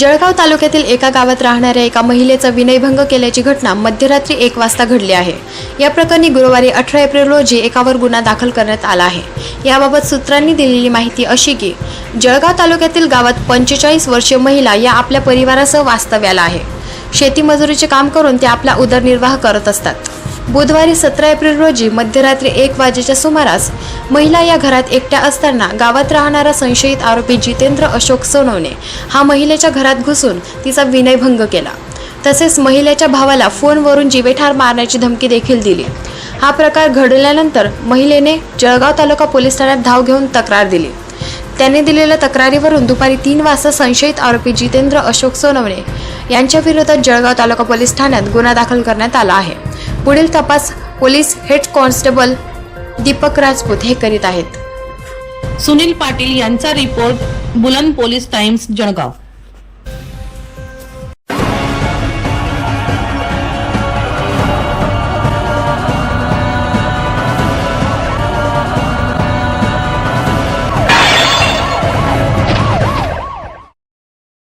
जळगाव तालुक्यातील एका गावात राहणाऱ्या एका महिलेचा विनयभंग केल्याची घटना मध्यरात्री एक वाजता घडली आहे. या प्रकरणी गुरुवारी अठरा एप्रिल रोजी एकावर गुन्हा दाखल करण्यात आला आहे. याबाबत सूत्रांनी दिलेली माहिती अशी की जळगाव तालुक्यातील गावात पंचेचाळीस वर्षीय महिला या आपल्या परिवारासह वास्तव्याला आहे. शेतीमजुरीचे काम करून ते आपला उदरनिर्वाह करत असतात. बुधवारी सतरा एप्रिल रोजी मध्यरात्री एक वाजेच्या सुमारास महिला या घरात एकट्या असताना गावात राहणारा संशयित आरोपी जितेंद्र अशोक सोनवणे हा महिलेच्या घरात घुसून तिचा विनयभंग केला. तसेच महिलेच्या भावाला फोनवरून जिवेठार मारण्याची धमकी देखील दिली. हा प्रकार घडल्यानंतर महिलेने जळगाव तालुका पोलीस ठाण्यात धाव घेऊन तक्रार दिली. त्याने दिलेल्या तक्रारीवरून दुपारी तीन वाजता संशयित आरोपी जितेंद्र अशोक सोनवणे यांच्या विरोधात जळगाव तालुका पोलीस ठाण्यात गुन्हा दाखल करण्यात आला आहे. पुढील तपास police head constable Deepak Rajput हे करीत आहेत. सुनील पाटील यांचा रिपोर्ट बुलंद पोलीस टाइम्स जळगाव.